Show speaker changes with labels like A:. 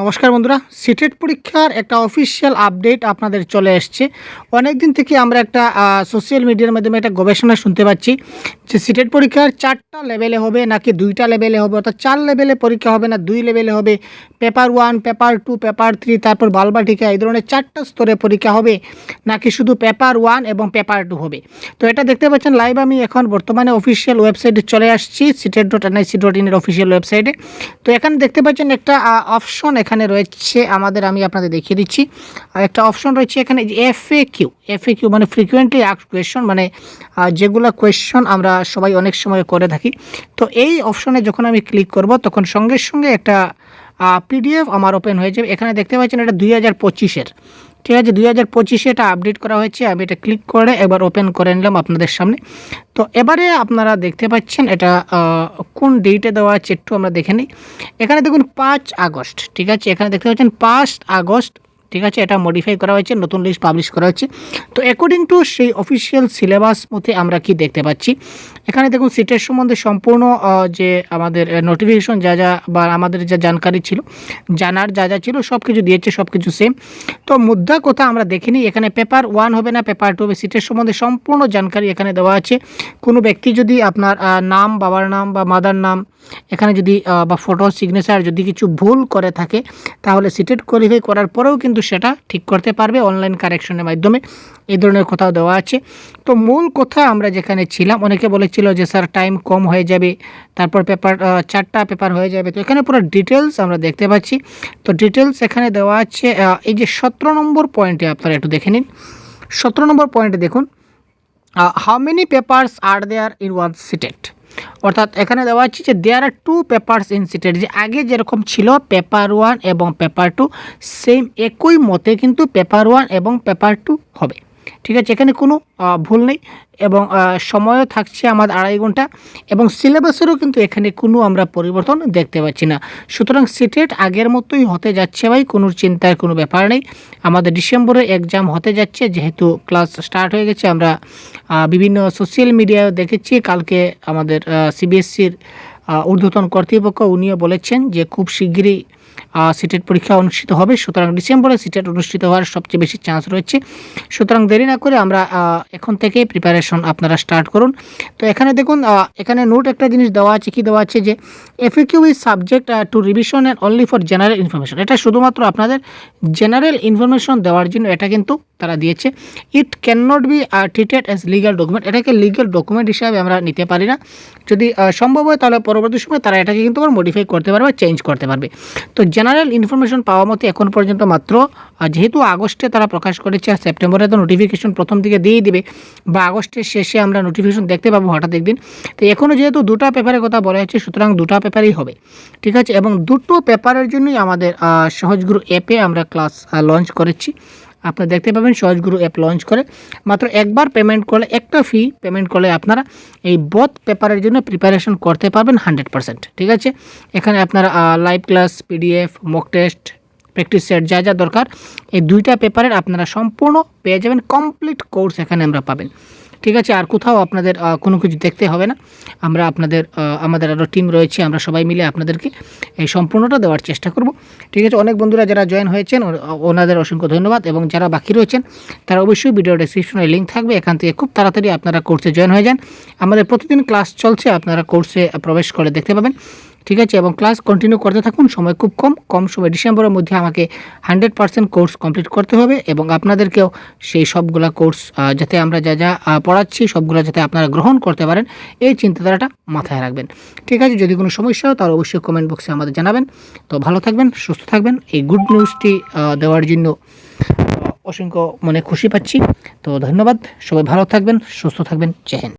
A: নমস্কার বন্ধুরা, সিটেট পরীক্ষার একটা অফিসিয়াল আপডেট আপনাদের চলে এসছে। অনেক দিন থেকে আমরা একটা সোশ্যাল মিডিয়ার মাধ্যমে একটা গবেষণা শুনতে পাচ্ছি যে সিটেট পরীক্ষার চারটা লেভেলে হবে নাকি দুইটা লেভেলে হবে, অর্থাৎ চার লেভেলে পরীক্ষা হবে না, দুই লেভেলে হবে paper one paper two paper three তারপর বালবাটিকা, এই ধরনের চারটা স্তরে পরীক্ষা হবে নাকি শুধু পেপার ওয়ান এবং পেপার টু হবে। তো এটা দেখতে পাচ্ছেন লাইভ আমি এখন বর্তমানে অফিসিয়াল ওয়েবসাইটে চলে আসছি, সিটেট ডট এনআইসি ডট ইনের অফিসিয়াল ওয়েবসাইটে তো এখানে দেখতে পাচ্ছেন একটা অপশন এখানে রয়েছে, আমাদের আমি আপনাদের দেখিয়ে দিচ্ছি। আর একটা অপশন রয়েছে এখানে F A Q F A Q মানে ফ্রিকুয়েন্টলি আক কোয়েশন মানে যেগুলো কোয়েশন আমরা সবাই অনেক সময় করে থাকি। তো এই অপশনে যখন আমি ক্লিক করব, তখন সঙ্গে সঙ্গে একটা পিডিএফ আমার ওপেন হয়ে যাবে। এখানে দেখতে পাচ্ছেন এটা দুই হাজার পঁচিশের। ঠিক আছে, দুই হাজার পঁচিশে এটা আপডেট করা হয়েছে, আমি এটা ক্লিক করে এবার ওপেন করে নিলাম আপনাদের সামনে। তো এবারে আপনারা দেখতে পাচ্ছেন এটা কোন ডেটে দেওয়া আছে একটু আমরা দেখে নিই। এখানে দেখুন পাঁচ আগস্ট, ঠিক আছে? এখানে দেখতে পাচ্ছেন পাঁচ আগস্ট ঠিক আছে, এটা মডিফাই করা হয়েছে, নতুন লিস্ট পাবলিশ করা হয়েছে। তো অ্যাকর্ডিং টু সেই অফিসিয়াল সিলেবাস মধ্যে আমরা কি দেখতে পাচ্ছি? এখানে দেখুন সিটের সম্বন্ধে সম্পূর্ণ যে আমাদের নোটিফিকেশন যা যা বা আমাদের যা জানকারি ছিল, জানার যা যা ছিল সব কিছু দিয়েছে সব কিছু সেম তো মুদ্রা কথা আমরা দেখিনি, এখানে পেপার ওয়ান হবে না পেপার টু হবে। সিটের সম্বন্ধে সম্পূর্ণ জানকারি এখানে দেওয়া আছে। কোনো ব্যক্তি যদি আপনার নাম, বাবার নাম বা মাদার নাম এখানে যদি বা ফটো সিগনেচার যদি কিছু ভুল করে থাকে, তাহলে সিটেড কোয়ালিফাই করার পরেও কিন্তু সেটা ঠিক করতে পারবে অনলাইন কারেকশনের মাধ্যমে। এই ধরনের কথাও দেওয়া আছে। তো মূল কথা আমরা যেখানে ছিলাম, অনেকে বলেছিল যে, স্যার টাইম কম হয়ে যাবে। তারপর পেপার চারটা পেপার হয়ে যাবে। তো এখানে পুরো ডিটেলস আমরা দেখতে পাচ্ছি। তো ডিটেলস এখানে দেওয়া আছে এই যে সতেরো নম্বর পয়েন্টে আপনারা একটু দেখে নিন। সতেরো নম্বর পয়েন্টে দেখুন how many papers are there in one CTET অর্থাৎ এখানে দেওয়া আছে যে দেয়ার আর টু পেপার্স ইনসিটেড যে আগে যেরকম ছিল পেপার ওয়ান এবং পেপার টু সেম একই মতে কিন্তু পেপার ওয়ান এবং পেপার টু হবে। ঠিক আছে, এখানে কোনো ভুল নেই এবং সময়ও থাকছে আমার আড়াই ঘণ্টা এবং সিলেবাসেরও কিন্তু এখানে কোনো আমরা পরিবর্তন দেখতে পাচ্ছি না। সুতরাং সিটেট আগের মতোই হতে যাচ্ছে ভাই, কোনো চিন্তার কোনো ব্যাপার নেই। আমাদের ডিসেম্বরে এক্সাম হতে যাচ্ছে, যেহেতু ক্লাস স্টার্ট হয়ে গেছে, আমরা বিভিন্ন সোশ্যাল মিডিয়ায় দেখেছি। কালকে আমাদের সিবিএসসির ঊর্ধ্বতন কর্তৃপক্ষ উনিও বলেছেন যে খুব শিগগিরই সিটেট পরীক্ষা অনুষ্ঠিত হবে। সুতরাং ডিসেম্বরে সিটেট অনুষ্ঠিত হওয়ার সবচেয়ে বেশি চান্স রয়েছে। সুতরাং দেরি না করে আমরা এখন থেকে প্রিপারেশন আপনারা স্টার্ট করুন। তো এখানে দেখুন এখানে নোট একটা জিনিস দেওয়া আছে, কি দেওয়া আছে যে FAQ is subject to revision and only for general information এটা শুধুমাত্র আপনাদের জেনারেল ইনফরমেশন দেওয়ার জন্য এটা কিন্তু তারা দিয়েছে। It can not be treated as legal document এটাকে লিগাল ডকুমেন্ট হিসাবে আমরা নিতে পারি না। যদি সম্ভব হয় তাহলে পরবর্তী সময় তারা এটাকে কিন্তু আবার মডিফাই করতে পারবে চেঞ্জ করতে পারবে। তো জেনারেল ইনফরমেশন পাওয়া মতো এখন পর্যন্ত মাত্র যেহেতু আগস্টে তারা প্রকাশ করেছে, আর সেপ্টেম্বরে তো নোটিফিকেশন প্রথম দিকে দিয়েই দেবে, বা আগস্টের শেষে আমরা নোটিফিকেশন দেখতে পাবো হঠাৎ একদিন। তো এখনও যেহেতু দুটা পেপারের কথা বলা হয়েছে, সুতরাং দুটা পেপারই হবে। ঠিক আছে? এবং দুটো পেপারের জন্যই আমাদের সহজগুরু অ্যাপে আমরা ক্লাস লঞ্চ করেছি। আপনারা দেখতে পাবেন সহজগুরু অ্যাপ লঞ্চ করে। মাত্র একবার পেমেন্ট করলে, একটা ফি পেমেন্ট করলে আপনারা এই বথ পেপারের জন্য প্রিপারেশন করতে পারবেন হান্ড্রেড পারসেন্ট ঠিক আছে? এখানে আপনারা live class PDF mock test practice set যা যা দরকার, এই দুইটা পেপারের আপনারা সম্পূর্ণ পেয়ে যাবেন। কমপ্লিট কোর্স এখানে আমরা পাবেন। ঠিক আছে, আর কোথাও আপনাদের কোনো কিছু দেখতে হবে না। আমরা আপনাদের আমাদের আরও টিম রয়েছে, আমরা সবাই মিলে আপনাদেরকে এই সম্পূর্ণটা দেওয়ার চেষ্টা করব। ঠিক আছে, অনেক বন্ধুরা যারা জয়েন হয়েছেন ওনাদের অসংখ্য ধন্যবাদ এবং যারা বাকি রয়েছেন, তারা অবশ্যই ভিডিও ডেসক্রিপশনে লিঙ্ক থাকবে, এখান থেকে খুব তাড়াতাড়ি আপনারা কোর্সে জয়েন হয়ে যান। আমাদের প্রতিদিন ক্লাস চলছে, আপনারা কোর্সে প্রবেশ করে দেখতে পাবেন। ঠিক আছে? এবং ক্লাস কন্টিনিউ করতে থাকুন। সময় খুব কম। কম সময় ডিসেম্বরের মধ্যে আমাকে হান্ড্রেড পার্সেন্ট কোর্স কমপ্লিট করতে হবে এবং আপনাদেরকেও সেই সবগুলা কোর্স যাতে আমরা যা যা পড়াচ্ছি, সবগুলো যাতে আপনারা গ্রহণ করতে পারেন, এই চিন্তাধারাটা মাথায় রাখবেন। ঠিক আছে? যদি কোনো সমস্যা হয়, তাহলে অবশ্যই কমেন্ট বক্সে আমাদের জানাবেন। তো ভালো থাকবেন, সুস্থ থাকবেন। এই গুড নিউজটি দেওয়ার জন্য অসংখ্য মনে খুশি পাচ্ছি। তো ধন্যবাদ। সবাই ভালো থাকবেন, সুস্থ থাকবেন। হিন্দ।